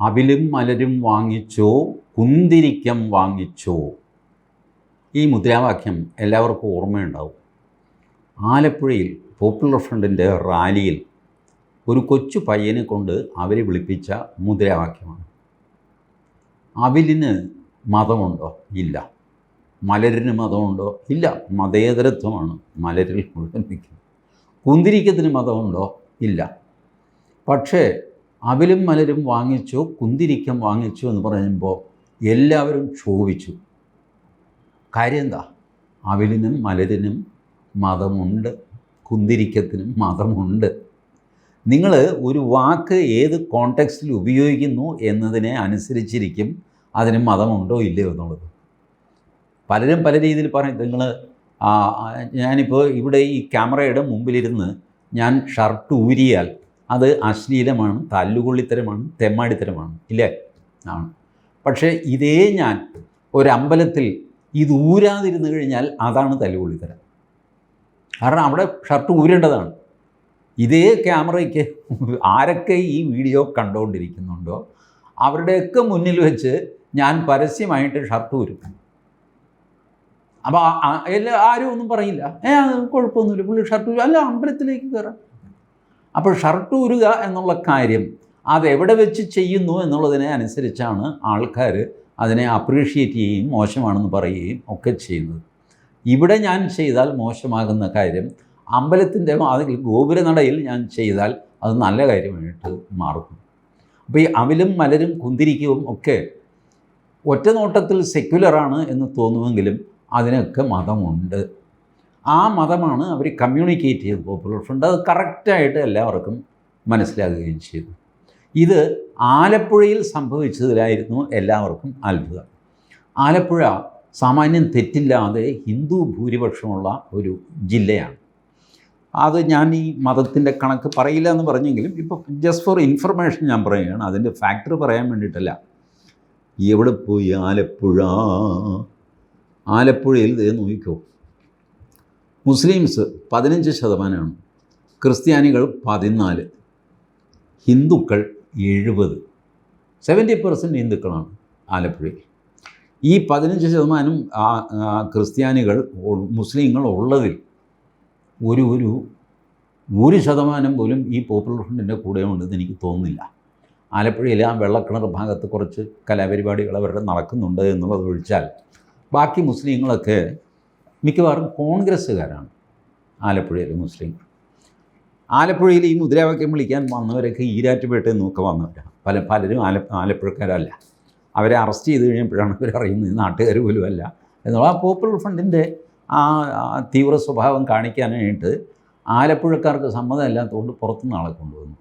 അവിലും മലരും വാങ്ങിച്ചോ കുന്തിരിക്കം വാങ്ങിച്ചോ. ഈ മുദ്രാവാക്യം എല്ലാവർക്കും ഓർമ്മയുണ്ടാവും. ആലപ്പുഴയിൽ പോപ്പുലർ ഫ്രണ്ടിന്റെ റാലിയിൽ ഒരു കൊച്ചു പയ്യനെ കൊണ്ട് അവരെ വിളിപ്പിച്ച മുദ്രാവാക്യമാണ്. അവിലിന് മതമുണ്ടോ? ഇല്ല. മലരിന് മതമുണ്ടോ? ഇല്ല. മതേതരത്വമാണ് മലരിൽ മുഴുവൻ നിൽക്കുന്നത്. കുന്തിരിക്കത്തിന് മതമുണ്ടോ? ഇല്ല. പക്ഷേ അവിലും മലരും വാങ്ങിച്ചു കുന്തിരിക്കം വാങ്ങിച്ചു എന്ന് പറയുമ്പോൾ എല്ലാവരും ക്ഷോഭിച്ചു. കാര്യം എന്താ അവിലിനും മലരിനും മതമുണ്ട് കുന്തിരിക്കത്തിനും മതമുണ്ട്. നിങ്ങൾ ഒരു വാക്ക് ഏത് കോണ്ടെക്സ്റ്റിൽ ഉപയോഗിക്കുന്നു എന്നതിനെ അനുസരിച്ചിരിക്കും അതിന് മതമുണ്ടോ ഇല്ലയോ എന്നുള്ളത്. പലരും പല രീതിയിൽ പറയും നിങ്ങൾ ഞാനിപ്പോൾ ഇവിടെ ഈ ക്യാമറയുടെ മുമ്പിലിരുന്ന് ഞാൻ ഷർട്ട് ഊരിയാൽ അത് അശ്ലീലമാണ് തല്ലുകൊള്ളിത്തരമാണ് തെമ്മാടിത്തരമാണ് ഇല്ലേ? ആണ്. പക്ഷേ ഇതേ ഞാൻ ഒരമ്പലത്തിൽ ഇത് ഊരാതിരുന്നു കഴിഞ്ഞാൽ അതാണ് തല്ലുകൊള്ളിത്തരം. കാരണം അവിടെ ഷർട്ട് ഊരേണ്ടതാണ്. ഇതേ ക്യാമറയ്ക്ക് ആരൊക്കെ ഈ വീഡിയോ കണ്ടുകൊണ്ടിരിക്കുന്നുണ്ടോ അവരുടെയൊക്കെ മുന്നിൽ വെച്ച് ഞാൻ പരസ്യമായിട്ട് ഷർട്ട് ഊരും. അപ്പോൾ എല്ലാ ആരും ഒന്നും പറയില്ല. ഏ കുഴപ്പമൊന്നുമില്ല. പുള്ളി ഷർട്ട് അല്ല അമ്പലത്തിലേക്ക് കയറാം. അപ്പോൾ ഷർട്ട് ഊരുക എന്നുള്ള കാര്യം അതെവിടെ വെച്ച് ചെയ്യുന്നു എന്നുള്ളതിനെ അനുസരിച്ചാണ് ആൾക്കാർ അതിനെ അപ്രീഷിയേറ്റ് ചെയ്യുകയും മോശമാണെന്ന് പറയുകയും ഒക്കെ ചെയ്യുന്നത്. ഇവിടെ ഞാൻ ചെയ്താൽ മോശമാകുന്ന കാര്യം അമ്പലത്തിന്റെ അതിൽ ഗോപുരനടയിൽ ഞാൻ ചെയ്താൽ അത് നല്ല കാര്യമായിട്ട് മാറുന്നു. അപ്പോൾ ഈ അവിലും മലരും കുന്തിരിക്കവും ഒക്കെ ഒറ്റ നോട്ടത്തിൽ സെക്യുലറാണ് എന്ന് തോന്നുമെങ്കിലും അതിനൊക്കെ മതമുണ്ട്. ആ മതമാണ് അവർ കമ്മ്യൂണിക്കേറ്റ് ചെയ്ത് പോപ്പുലർ ഫ്രണ്ട് അത് കറക്റ്റായിട്ട് എല്ലാവർക്കും മനസ്സിലാകുകയും ചെയ്തു. ഇത് ആലപ്പുഴയിൽ സംഭവിച്ചതിലായിരുന്നു എല്ലാവർക്കും അത്ഭുതം. ആലപ്പുഴ സാമാന്യം തെറ്റില്ലാതെ ഹിന്ദു ഭൂരിപക്ഷമുള്ള ഒരു ജില്ലയാണ്. അത് ഞാൻ ഈ മതത്തിന്റെ കണക്ക് പറയില്ല എന്ന് പറഞ്ഞെങ്കിലും ഇപ്പോൾ ജസ്റ്റ് ഫോർ ഇൻഫർമേഷൻ ഞാൻ പറയുകയാണ്. അതിന്റെ ഫാക്ടർ പറയാൻ വേണ്ടിയിട്ടല്ല. എവിടെ പോയി ആലപ്പുഴ? ആലപ്പുഴയിൽ ഇത് നോക്കിക്കോ. മുസ്ലിംസ് പതിനഞ്ച് ശതമാനമാണ്. ക്രിസ്ത്യാനികൾ പതിനാല്. ഹിന്ദുക്കൾ എഴുപത്. സെവന്റി പെർസെന്റ് ഹിന്ദുക്കളാണ് ആലപ്പുഴയിൽ. ഈ പതിനഞ്ച് ശതമാനം ക്രിസ്ത്യാനികൾ മുസ്ലിങ്ങൾ ഉള്ളതിൽ ഒരു ഒരു ഒരു ശതമാനം പോലും ഈ പോപ്പുലർ ഫ്രണ്ടിന്റെ കൂടെ ഉണ്ടെന്ന് എനിക്ക് തോന്നുന്നില്ല. ആലപ്പുഴയിൽ ആ വെള്ളക്കിണർ ഭാഗത്ത് കുറച്ച് കലാപരിപാടികൾ അവരുടെ നടക്കുന്നുണ്ട് എന്നുള്ളത് ഒഴിച്ചാൽ ബാക്കി മുസ്ലിങ്ങളൊക്കെ മിക്കവാറും കോൺഗ്രസ്സുകാരാണ് ആലപ്പുഴയിലെ മുസ്ലിങ്ങൾ ആലപ്പുഴയിൽ ഈ മുദ്രാവാക്യം വിളിക്കാൻ വന്നവരൊക്കെ ഈരാറ്റുപേട്ടയിൽ നിന്നൊക്കെ വന്നവരാണ്. പല പലരും ആല ആലപ്പുഴക്കാരല്ല. അവരെ അറസ്റ്റ് ചെയ്ത് കഴിഞ്ഞപ്പോഴാണ് അവർ അറിയുന്നത് നാട്ടുകാർ പോലും അല്ല. എന്നുള്ള ആ പോപ്പുലർ ഫണ്ടിന്റെ ആ തീവ്ര സ്വഭാവം കാണിക്കാനായിട്ട് ആലപ്പുഴക്കാർക്ക് സമ്മതമല്ലാത്തതുകൊണ്ട് പുറത്തുനിന്ന് ആളെ കൊണ്ടുവന്നു.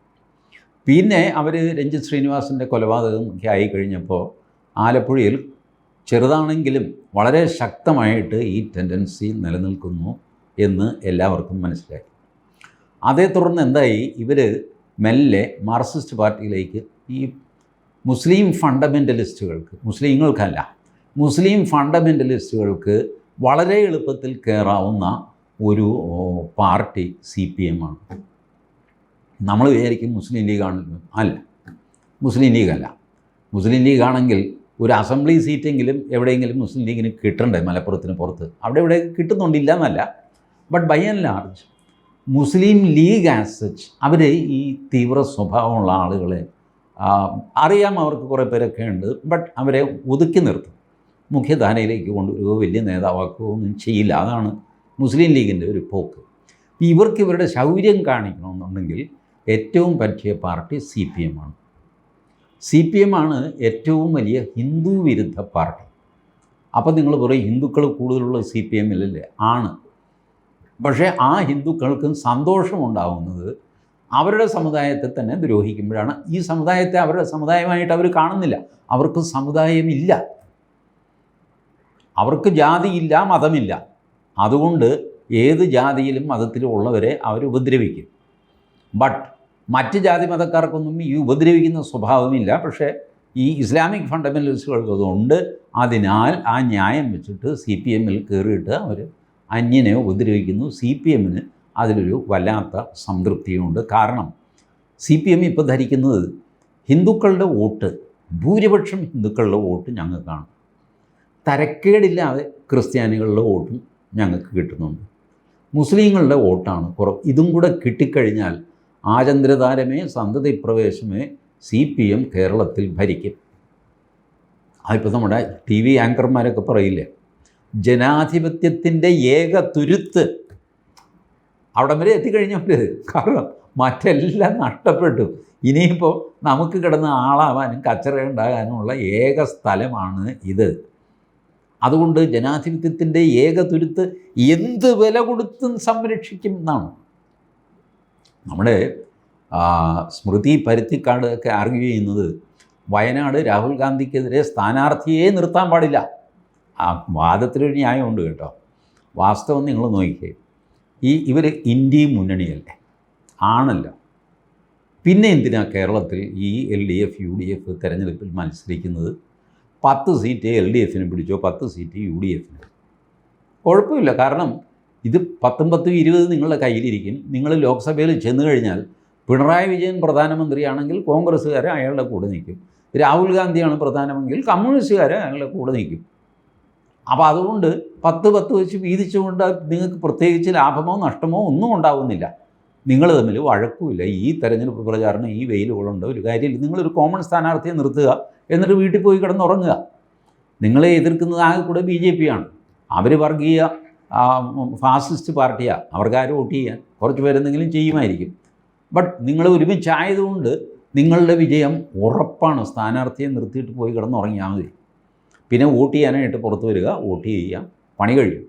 പിന്നെ അവർ രഞ്ജിത് ശ്രീനിവാസിന്റെ കൊലപാതകം ഒക്കെ ആയി കഴിഞ്ഞപ്പോൾ ആലപ്പുഴയിൽ ചെറുതാണെങ്കിലും വളരെ ശക്തമായിട്ട് ഈ ടെൻഡൻസി നിലനിൽക്കുന്നു എന്ന് എല്ലാവർക്കും മനസ്സിലായി. അതേ തുടർന്ന് എന്തായി? ഇവർ മെല്ലെ മാർക്സിസ്റ്റ് പാർട്ടിയിലേക്ക് ഈ മുസ്ലിം ഫണ്ടമെന്റലിസ്റ്റുകൾക്ക് മുസ്ലിങ്ങൾക്കല്ല മുസ്ലിം ഫണ്ടമെന്റലിസ്റ്റുകൾക്ക് വളരെ എളുപ്പത്തിൽ കയറാവുന്ന ഒരു പാർട്ടി സി പി എം ആണ്. നമ്മൾ വിചാരിക്കും മുസ്ലിം ലീഗാണ് അല്ല മുസ്ലിം ലീഗല്ല മുസ്ലിം ലീഗാണെങ്കിൽ ഒരു അസംബ്ലി സീറ്റെങ്കിലും എവിടെയെങ്കിലും മുസ്ലിം ലീഗിന് കിട്ടണ്ടേ മലപ്പുറത്തിന് പുറത്ത്? അവിടെ ഇവിടെ കിട്ടുന്നുണ്ടില്ല എന്നല്ല but by and large Muslim League as such അവർ ഈ തീവ്ര സ്വഭാവമുള്ള ആളുകളെ അറിയാം അവർക്ക് കുറേ പേരൊക്കെ ഉണ്ട് ബട്ട് അവരെ ഒതുക്കി നിർത്തും. മുഖ്യധാരയിലേക്ക് കൊണ്ടുവരികയോ വലിയ നേതാവാക്കുകയോ ഒന്നും ചെയ്യില്ല. അതാണ് മുസ്ലിം ലീഗിന്റെ ഒരു പോക്ക്. ഇവർക്ക് ഇവരുടെ ശൗര്യം കാണിക്കണമെന്നുണ്ടെങ്കിൽ ഏറ്റവും പറ്റിയ പാർട്ടി സി പി എം ആണ്. സി പി എം ആണ് ഏറ്റവും വലിയ ഹിന്ദു വിരുദ്ധ പാർട്ടി. അപ്പം നിങ്ങൾ പറയും ഹിന്ദുക്കൾ കൂടുതലുള്ള സി പി എമ്മിലല്ലേ ആണ്. പക്ഷേ ആ ഹിന്ദുക്കൾക്കും സന്തോഷമുണ്ടാവുന്നത് അവരുടെ സമുദായത്തെ തന്നെ ദ്രോഹിക്കുമ്പോഴാണ്. ഈ സമുദായത്തെ അവരുടെ സമുദായമായിട്ട് അവർ കാണുന്നില്ല. അവർക്ക് സമുദായമില്ല. അവർക്ക് ജാതിയില്ല മതമില്ല. അതുകൊണ്ട് ഏത് ജാതിയിലും മതത്തിലും ഉള്ളവരെ അവർ ഉപദ്രവിക്കും. ബട്ട് മറ്റ് ജാതി മതക്കാർക്കൊന്നും ഈ ഉപദ്രവിക്കുന്ന സ്വഭാവമില്ല. പക്ഷേ ഈ ഇസ്ലാമിക് ഫണ്ടമെന്റലിസ്റ്റുകൾക്ക് അതുകൊണ്ട് അതിനാൽ ആ ന്യായം വെച്ചിട്ട് സി പി എമ്മിൽ കയറിയിട്ട് അവർ അന്യനെ ഉപദ്രവിക്കുന്നു. സി പി എമ്മിന് അതിലൊരു വല്ലാത്ത സംതൃപ്തിയുണ്ട്. കാരണം സി പി എം ഇപ്പോൾ ധരിക്കുന്നത് ഹിന്ദുക്കളുടെ വോട്ട് ഭൂരിപക്ഷം ഹിന്ദുക്കളുടെ വോട്ട് ഞങ്ങൾക്കാണ്. തരക്കേടില്ലാതെ ക്രിസ്ത്യാനികളുടെ വോട്ടും ഞങ്ങൾക്ക് കിട്ടുന്നുണ്ട്. മുസ്ലിങ്ങളുടെ വോട്ടാണ് കുറവ്. ഇതും കൂടെ കിട്ടിക്കഴിഞ്ഞാൽ ആചന്ദ്രതാരമേ സന്തതി പ്രവേശമേ സി പി എം കേരളത്തിൽ ഭരിക്കും. അതിപ്പോൾ നമ്മുടെ ടി വി ആങ്കർമാരൊക്കെ പറയില്ലേ ജനാധിപത്യത്തിന്റെ ഏക തുരുത്ത്. അവിടം വരെ എത്തിക്കഴിഞ്ഞവർ കാരണം മറ്റെല്ലാം നഷ്ടപ്പെട്ടു. ഇനിയിപ്പോൾ നമുക്ക് കിടന്ന് ആളാവാനും കച്ചറ ഉണ്ടാകാനുമുള്ള ഏക സ്ഥലമാണ് ഇത്. അതുകൊണ്ട് ജനാധിപത്യത്തിന്റെ ഏക തുരുത്ത് എന്ത് വില കൊടുത്തും സംരക്ഷിക്കും എന്നാണ്. നമ്മുടെ സ്മൃതി പരുത്തിക്കാട് ഒക്കെ ആർഗ്യൂ ചെയ്യുന്നത് വയനാട് രാഹുൽ ഗാന്ധിക്കെതിരെ സ്ഥാനാർത്ഥിയെ നിർത്താൻ പാടില്ല. ആ വാദത്തിലൊരു ന്യായമുണ്ട് കേട്ടോ. വാസ്തവം നിങ്ങൾ നോക്കിക്കേ. ഈ ഇവർ ഇന്ത്യയും മുന്നണിയല്ലേ? ആണല്ലോ. പിന്നെ എന്തിനാ കേരളത്തിൽ ഈ L D F U D F തെരഞ്ഞെടുപ്പിൽ മത്സരിക്കുന്നത്? പത്ത് സീറ്റ് എൽ ഡി എഫിന് പിടിച്ചോ പത്ത് സീറ്റ് യു ഡി എഫിന്? കുഴപ്പമില്ല. കാരണം ഇത് പത്തും പത്തും ഇരുപത് നിങ്ങളുടെ കയ്യിലിരിക്കും. നിങ്ങൾ ലോക്സഭയിൽ ചെന്ന് കഴിഞ്ഞാൽ പിണറായി വിജയൻ പ്രധാനമന്ത്രിയാണെങ്കിൽ കോൺഗ്രസ്സുകാരെ അയാളുടെ കൂടെ നിൽക്കും. രാഹുൽ ഗാന്ധിയാണ് പ്രധാനമെങ്കിൽ കമ്മ്യൂണിസ്റ്റുകാരെ അയാളുടെ കൂടെ നിൽക്കും. അപ്പോൾ അതുകൊണ്ട് പത്ത് പത്ത് വെച്ച് വീതിച്ചുകൊണ്ട് നിങ്ങൾക്ക് പ്രത്യേകിച്ച് ലാഭമോ നഷ്ടമോ ഒന്നും ഉണ്ടാവുന്നില്ല. നിങ്ങൾ തമ്മിൽ വഴക്കുമില്ല. ഈ തെരഞ്ഞെടുപ്പ് പ്രചാരണം ഈ വെയിൽ കൊള്ളുണ്ട്. ഒരു കാര്യമില്ല നിങ്ങളൊരു കോമൺ സ്ഥാനാർത്ഥിയെ നിർത്തുക. എന്നിട്ട് വീട്ടിൽ പോയി കിടന്നുറങ്ങുക. നിങ്ങളെ എതിർക്കുന്നത് ആകെ കൂടെ ബി ജെ പി ആണ്. അവർ വർഗീയ ഫാസിസ്റ്റ് പാർട്ടിയാണ് അവർക്കാരും വോട്ട് ചെയ്യാൻ. കുറച്ച് പേരെന്തെങ്കിലും ചെയ്യുമായിരിക്കും. ബട്ട് നിങ്ങൾ ഒരുമിച്ചായതുകൊണ്ട് നിങ്ങളുടെ വിജയം ഉറപ്പാണ്. സ്ഥാനാർത്ഥിയെ നിർത്തിയിട്ട് പോയി കിടന്നുറങ്ങിയാൽ മതി. പിന്നെ വോട്ട് ചെയ്യാനായിട്ട് പുറത്ത് വരിക വോട്ട് ചെയ്യുക പണി കഴിയും.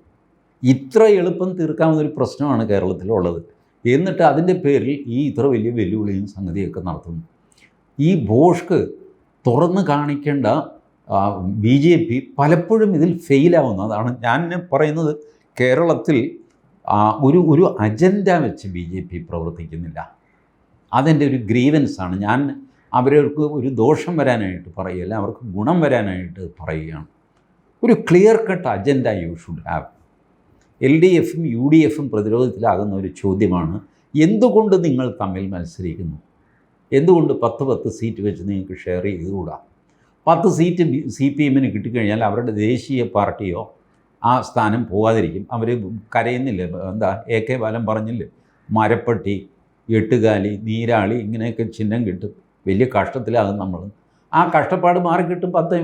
ഇത്ര എളുപ്പം തീർക്കാവുന്നൊരു പ്രശ്നമാണ് കേരളത്തിലുള്ളത്. എന്നിട്ട് അതിന്റെ പേരിൽ ഈ ഇത്ര വലിയ വെല്ലുവിളിയും സംഗതിയൊക്കെ നടത്തുന്നു. ഈ ബോഷ്ക്ക് തുറന്ന് കാണിക്കേണ്ട ബി ജെ പി പലപ്പോഴും ഇതിൽ ഫെയിലാവുന്നു അതാണ് ഞാൻ പറയുന്നത്. കേരളത്തിൽ ഒരു ഒരു അജണ്ട വെച്ച് ബി ജെ പി പ്രവർത്തിക്കുന്നില്ല. അതെന്റെ ഒരു ഗ്രീവൻസ് ആണ് ഞാൻ അവർക്ക് ഒരു ദോഷം വരാനായിട്ട് പറയുകയല്ല അവർക്ക് ഗുണം വരാനായിട്ട് പറയുകയാണ്. ഒരു clear cut agenda you should have L D എഫും യു ഡി എഫും പ്രതിരോധത്തിലാകുന്ന ഒരു ചോദ്യമാണ് എന്തുകൊണ്ട് നിങ്ങൾ തമ്മിൽ മത്സരിക്കുന്നു? എന്തുകൊണ്ട് പത്ത് പത്ത് സീറ്റ് വെച്ച് നിങ്ങൾക്ക് ഷെയർ ചെയ്തുകൂടാ? പത്ത് സീറ്റ് സി പി എമ്മിന് കിട്ടിക്കഴിഞ്ഞാൽ അവരുടെ ദേശീയ പാർട്ടിയോ ആ സ്ഥാനം പോകാതിരിക്കും. അവർ കരയുന്നില്ല. എന്താ എ കെ ബാലൻ പറഞ്ഞില്ലേ മരപ്പെട്ടി എട്ടുകാലി നീരാളി ഇങ്ങനെയൊക്കെ ചിഹ്നം കിട്ടും. വലിയ കഷ്ടത്തിലാകും നമ്മൾ. ആ കഷ്ടപ്പാട് മാറിക്കിട്ടും പത്ത്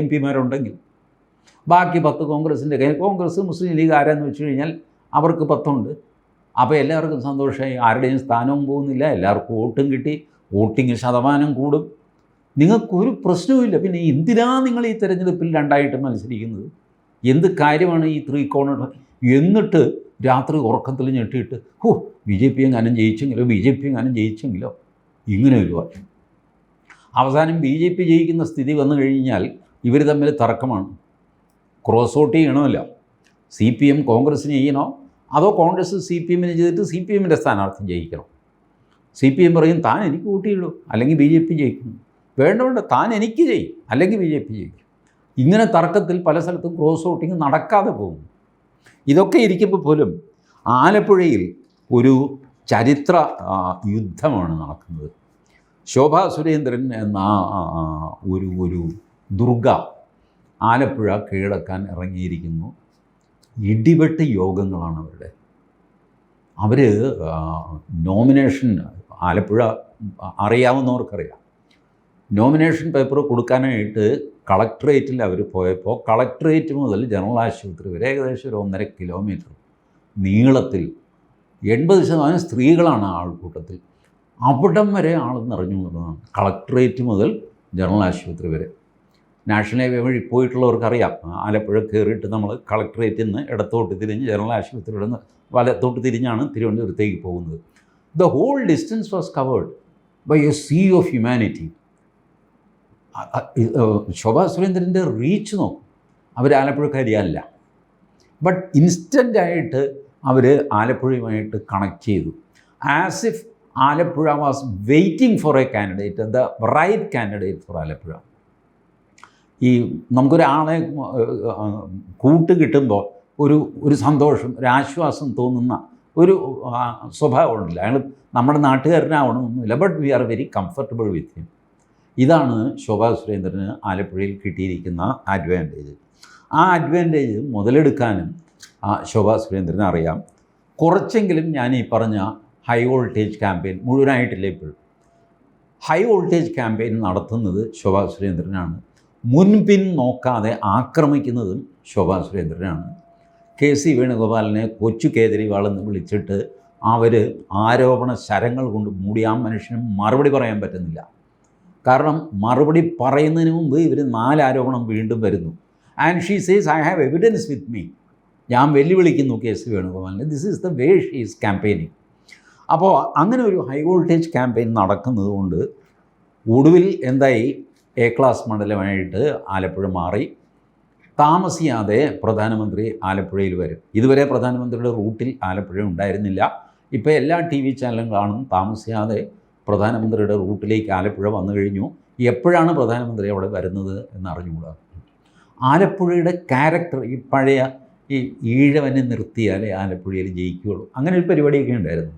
എം പിമാരുണ്ടെങ്കിൽ. ബാക്കി പത്ത് കോൺഗ്രസിന്റെ കയ്യിൽ കോൺഗ്രസ് മുസ്ലിം ലീഗ് ആരാന്ന് വെച്ച് കഴിഞ്ഞാൽ അവർക്ക് പത്തുണ്ട്. അപ്പോൾ എല്ലാവർക്കും സന്തോഷമായി. ആരുടെയും സ്ഥാനവും പോകുന്നില്ല. എല്ലാവർക്കും വോട്ടും കിട്ടി. വോട്ടിങ് ശതമാനം കൂടും. നിങ്ങൾക്കൊരു പ്രശ്നവുമില്ല. പിന്നെ എന്തിനാ നിങ്ങൾ ഈ തെരഞ്ഞെടുപ്പിൽ രണ്ടായിട്ട് മത്സരിക്കുന്നത്? എന്ത് കാര്യമാണ് ഈ ത്രികോണ എന്നിട്ട് രാത്രി ഉറക്കത്തിൽ ഞെട്ടിയിട്ട് ഹോ ബി ജെ പി എങ്ങാനും ജയിച്ചെങ്കിലോ ബി ജെ പി എങ്ങാനും ജയിച്ചെങ്കിലോ? ഇങ്ങനെ ഒരു വാക്യം അവസാനം ബി ജെ പി ജയിക്കുന്ന സ്ഥിതി വന്നു കഴിഞ്ഞാൽ ഇവർ തമ്മിൽ തർക്കമാണ്. ക്രോസ് ഔട്ട് ചെയ്യണമല്ല. സി പി എം കോൺഗ്രസ്സിന് ചെയ്യണോ? അതോ കോൺഗ്രസ് സി പി എമ്മിന് ചെയ്തിട്ട് സി പി എമ്മിന്റെ സ്ഥാനാർത്ഥി ജയിക്കണം? സി പി എം പറയും താൻ എനിക്ക് വോട്ട് ചെയ്യുള്ളൂ. അല്ലെങ്കിൽ ബി ജെ പി ജയിക്കും വേണ്ട വേണ്ട താൻ എനിക്ക് ചെയ്യും അല്ലെങ്കിൽ ബി ജെ പി ജയിക്കും. ഇങ്ങനെ തർക്കത്തിൽ പല സ്ഥലത്തും ക്രോസ് വോട്ടിംഗ് നടക്കാതെ പോകും ഇതൊക്കെ ഇരിക്കുമ്പോൾ പോലും ആലപ്പുഴയിൽ ഒരു ചരിത്ര യുദ്ധമാണ് നടക്കുന്നത്. ശോഭാ സുരേന്ദ്രൻ എന്ന ഒരു ഒരു ദുർഗ ആലപ്പുഴ കീഴടക്കാൻ ഇറങ്ങിയിരിക്കുന്നു. ഇടിവെട്ട് യോഗങ്ങളാണ് അവരുടെ. അവർ നോമിനേഷൻ ആലപ്പുഴ അറിയാവുന്നവർക്കറിയാം. നോമിനേഷൻ പേപ്പർ കൊടുക്കാനായിട്ട് കളക്ട്രേറ്റിൽ അവർ പോയപ്പോൾ കളക്ട്രേറ്റ് മുതൽ ജനറൽ ആശുപത്രി വരെ ഏകദേശം ഒരു ഒന്നര കിലോമീറ്റർ നീളത്തിൽ എൺപത് ശതമാനം സ്ത്രീകളാണ് ആൾക്കൂട്ടത്തിൽ. അവിടം വരെ ആൾ നിറഞ്ഞു എന്നുള്ളതാണ് കളക്ട്രേറ്റ് മുതൽ ജനറൽ ആശുപത്രി വരെ. നാഷണൽ ഹൈവേ വഴി പോയിട്ടുള്ളവർക്കറിയാം. ആലപ്പുഴ കയറിയിട്ട് നമ്മൾ കളക്ട്രേറ്റിൽ നിന്ന് ഇടത്തോട്ട് തിരിഞ്ഞ് ജനറൽ ആശുപത്രിയുടെ വലത്തോട്ട് തിരിഞ്ഞാണ് തിരുവനന്തപുരത്തേക്ക് പോകുന്നത്. The whole distance was covered by a sea of humanity Shobha സുരേന്ദ്രന്റെ റീച്ച് നോക്കും. അവർ ആലപ്പുഴക്കാരിയല്ല ബട്ട് ഇൻസ്റ്റന്റായിട്ട് അവർ ആലപ്പുഴയുമായിട്ട് കണക്ട് ചെയ്തു. As if Alappuzha was waiting for a candidate the right candidate for Alappuzha. ഈ നമുക്കൊരാളെ കൂട്ട് കിട്ടുമ്പോൾ ഒരു ഒരു സന്തോഷം ഒരു ആശ്വാസം തോന്നുന്ന ഒരു സ്വഭാവമുണ്ടല്ലോ അയാൾ നമ്മുടെ നാട്ടുകാരനാവണമെന്നില്ല but we are very comfortable with him ഇതാണ് ശോഭാ സുരേന്ദ്രന് ആലപ്പുഴയിൽ കിട്ടിയിരിക്കുന്ന അഡ്വാന്റേജ് ആ അഡ്വാന്റേജ് മുതലെടുക്കാനും ആ ശോഭാ സുരേന്ദ്രന് അറിയാം. കുറച്ചെങ്കിലും ഞാൻ ഈ പറഞ്ഞ ഹൈ വോൾട്ടേജ് ക്യാമ്പയിൻ മുഴുവനായിട്ടില്ല ഇപ്പോഴും ഹൈ വോൾട്ടേജ് ക്യാമ്പയിൻ നടത്തുന്നത് ശോഭാ സുരേന്ദ്രനാണ്. മുൻപിൻ നോക്കാതെ ആക്രമിക്കുന്നതും ശോഭാ സുരേന്ദ്രനാണ്. കെ സി വേണുഗോപാലിനെ കൊച്ചു കേജ്രിവാൾ എന്ന് വിളിച്ചിട്ട് അവർ ആരോപണ ശരങ്ങൾ കൊണ്ട് മൂടി ആ മനുഷ്യന് മറുപടി പറയാൻ പറ്റുന്നില്ല. കാരണം മറുപടി പറയുന്നതിന് മുമ്പ് ഇവർ നാല് ആരോപണം വീണ്ടും വരുന്നു. And she says I have evidence with me ഞാൻ വെല്ലുവിളിക്കുന്നു K C വേണുഗോപാലിനെ. This is the way she is campaigning അപ്പോൾ അങ്ങനെ ഒരു ഹൈ വോൾട്ടേജ് ക്യാമ്പയിൻ നടക്കുന്നത് കൊണ്ട് ഒടുവിൽ എന്തായി? എ ക്ലാസ് മണ്ഡലമായിട്ട് ആലപ്പുഴ മാറി. താമസിയാതെ പ്രധാനമന്ത്രി ആലപ്പുഴയിൽ വരും. ഇതുവരെ പ്രധാനമന്ത്രിയുടെ റൂട്ടിൽ ആലപ്പുഴ ഉണ്ടായിരുന്നില്ല. ഇപ്പോൾ എല്ലാ ടി വി ചാനലും കാണും താമസിയാതെ പ്രധാനമന്ത്രിയുടെ റൂട്ടിലേക്ക് ആലപ്പുഴ വന്നു കഴിഞ്ഞു. എപ്പോഴാണ് പ്രധാനമന്ത്രി അവിടെ വരുന്നത് എന്നറിഞ്ഞുകൂടാ? ആലപ്പുഴയുടെ ക്യാരക്ടർ ഈ പഴയ ഈ ഈഴവനെ നിർത്തിയാലേ ആലപ്പുഴയിൽ ജയിക്കുകയുള്ളൂ. അങ്ങനെ ഒരു പരിപാടിയൊക്കെ ഉണ്ടായിരുന്നു.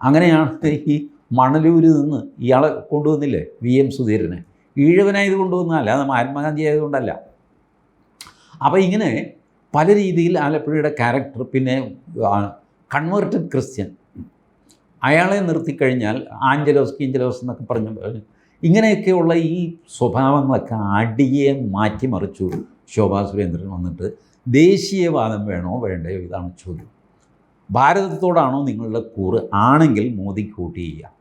അങ്ങനെയാണ് ഈ മണലൂരിൽ നിന്ന് ഇയാളെ കൊണ്ടുവന്നില്ലേ വി എം സുധീരനെ? ഈഴവനായത് കൊണ്ടുവന്നതല്ല അത് മഹാത്മാഗാന്ധി ആയതുകൊണ്ടല്ല. അപ്പോൾ ഇങ്ങനെ പല രീതിയിൽ ആലപ്പുഴയുടെ ക്യാരക്ടർ പിന്നെ കൺവേർട്ടഡ് ക്രിസ്ത്യൻ അയാളെ നിർത്തിക്കഴിഞ്ഞാൽ ആഞ്ചലോസ് കീഞ്ചലോസ് എന്നൊക്കെ പറഞ്ഞു ഇങ്ങനെയൊക്കെയുള്ള ഈ സ്വഭാവങ്ങളൊക്കെ അടിയെ മാറ്റിമറിച്ചു ശോഭാ സുരേന്ദ്രൻ വന്നിട്ട് ദേശീയവാദം വേണോ വേണ്ടയോ ഇതാണ് ചോദ്യം. ഭാരതത്തോടാണോ നിങ്ങളുടെ കൂറ്? ആണെങ്കിൽ മോദി വോട്ട് ചെയ്യുക.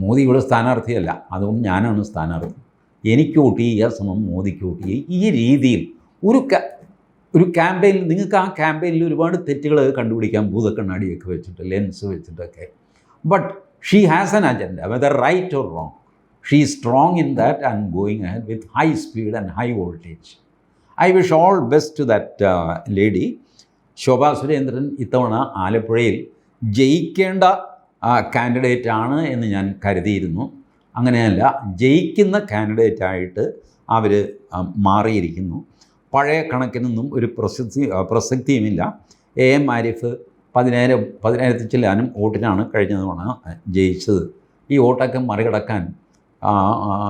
മോദി ഇവിടെ സ്ഥാനാർത്ഥിയല്ല. അതുകൊണ്ട് ഞാനാണ് സ്ഥാനാർത്ഥി. എനിക്ക് വോട്ട് ചെയ്യുക സമം മോദിക്ക് വോട്ട് ചെയ്യുക. ഈ രീതിയിൽ ഒരു ഒരു ക്യാമ്പയിൻ നിങ്ങൾക്ക് ആ ക്യാമ്പയിനിൽ ഒരുപാട് തെറ്റുകൾ കണ്ടുപിടിക്കാം ഭൂതക്കണ്ണാടിയൊക്കെ വെച്ചിട്ട് ലെൻസ് വെച്ചിട്ടൊക്കെ but she has an agenda whether right or wrong she strong in that and going ahead with high speed and high voltage I wish all best to that lady Shobha Surendran ഇത്തവണ ആലപ്പുഴയിൽ ജയിക്കേണ്ട candidate ആണ് എന്ന് ഞാൻ കരുതിയിരുന്നു. അങ്ങനെയല്ല ജയിക്കുന്ന കാൻഡിഡേറ്റായിട്ട് അവർ മാറിയിരിക്കുന്നു. പഴയ കണക്കിനൊന്നും ഒരു പ്രസക്തി പ്രസക്തിയുമില്ല. എ. എം. ആരിഫ് പതിനായിരം പതിനായിരത്തി ചില്ലാനും വോട്ടിനാണ് കഴിഞ്ഞ തവണ ജയിച്ചത്. ഈ വോട്ടൊക്കെ മറികടക്കാൻ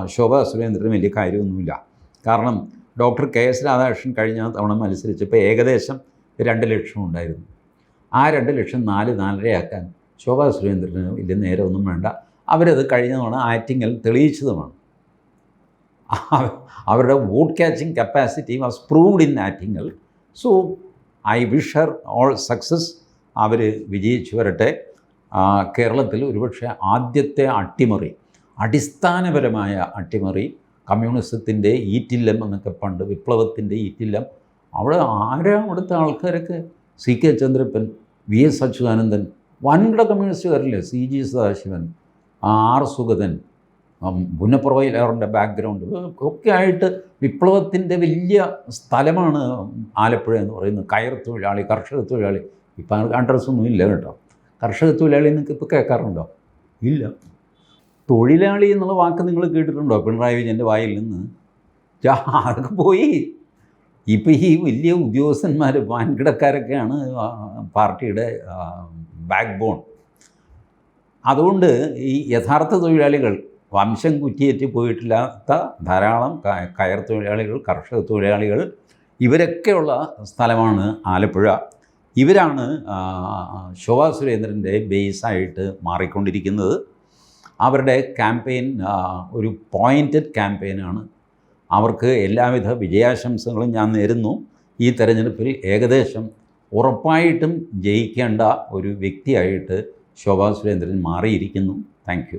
ശോഭ സുരേന്ദ്രന് വലിയ കാര്യമൊന്നുമില്ല. കാരണം ഡോക്ടർ കെ എസ് രാധാകൃഷ്ണൻ കഴിഞ്ഞ തവണ മത്സരിച്ചപ്പോൾ ഏകദേശം രണ്ട് ലക്ഷം ഉണ്ടായിരുന്നു. ആ രണ്ട് ലക്ഷം നാല് നാലരയാക്കാൻ ശോഭാ സുരേന്ദ്രന് വലിയ നേരമൊന്നും വേണ്ട. അവരത് കഴിഞ്ഞ തവണ ആറ്റിങ്ങൽ തെളിയിച്ചതുമാണ്. അവരുടെ vote catching capacity was proved in Attingal. So I wish her all success. അവർ വിജയിച്ചു വരട്ടെ. കേരളത്തിൽ ഒരുപക്ഷെ ആദ്യത്തെ അട്ടിമറി അടിസ്ഥാനപരമായ അട്ടിമറി കമ്മ്യൂണിസത്തിന്റെ ഈറ്റില്ലം എന്നൊക്കെ പണ്ട് വിപ്ലവത്തിന്റെ ഈറ്റില്ലം അവിടെ ആരാ അവിടുത്തെ ആൾക്കാരൊക്കെ? C K Chandrappan V S Achuthanandan വൻകിട കമ്മ്യൂണിസ്റ്റുകാരില്ലേ? C G Sadasivan R Sugathan പുന്നപ്രവയിലേറിന്റെ background ഒക്കെ ആയിട്ട് വിപ്ലവത്തിന്റെ വലിയ സ്ഥലമാണ് ആലപ്പുഴ എന്ന് പറയുന്നത്. കയർ തൊഴിലാളി കർഷക തൊഴിലാളി ഇപ്പം അഡ്രസ്സൊന്നും ഇല്ല കേട്ടോ. കർഷക തൊഴിലാളി നിങ്ങൾക്ക് ഇപ്പോൾ കേൾക്കാറുണ്ടോ? ഇല്ല. തൊഴിലാളി എന്നുള്ള വാക്ക് നിങ്ങൾ കേട്ടിട്ടുണ്ടോ? പിണറായി വിജയന്റെ വായിൽ നിന്ന്? അതൊക്കെ പോയി. ഇപ്പം ഈ വലിയ ഉദ്യോഗസ്ഥന്മാർ വൻകിടക്കാരൊക്കെയാണ് പാർട്ടിയുടെ ബാക്ക് ബോൺ അതുകൊണ്ട് ഈ യഥാർത്ഥ തൊഴിലാളികൾ വംശം കുറ്റിയേറ്റ് പോയിട്ടില്ലാത്ത ധാരാളം കയർ തൊഴിലാളികൾ കർഷക തൊഴിലാളികൾ ഇവരൊക്കെയുള്ള സ്ഥലമാണ് ആലപ്പുഴ. ഇവരാണ് ശോഭാ സുരേന്ദ്രന്റെ ബേസായിട്ട് മാറിക്കൊണ്ടിരിക്കുന്നത്. അവരുടെ ക്യാമ്പയിൻ ഒരു പോയിന്റഡ് ക്യാമ്പയിനാണ്. അവർക്ക് എല്ലാവിധ വിജയാശംസകളും ഞാൻ നേരുന്നു. ഈ തെരഞ്ഞെടുപ്പിൽ ഏകദേശം ഉറപ്പായിട്ടും ജയിക്കേണ്ട ഒരു വ്യക്തിയായിട്ട് ശോഭാ സുരേന്ദ്രൻ മാറിയിരിക്കുന്നു. താങ്ക്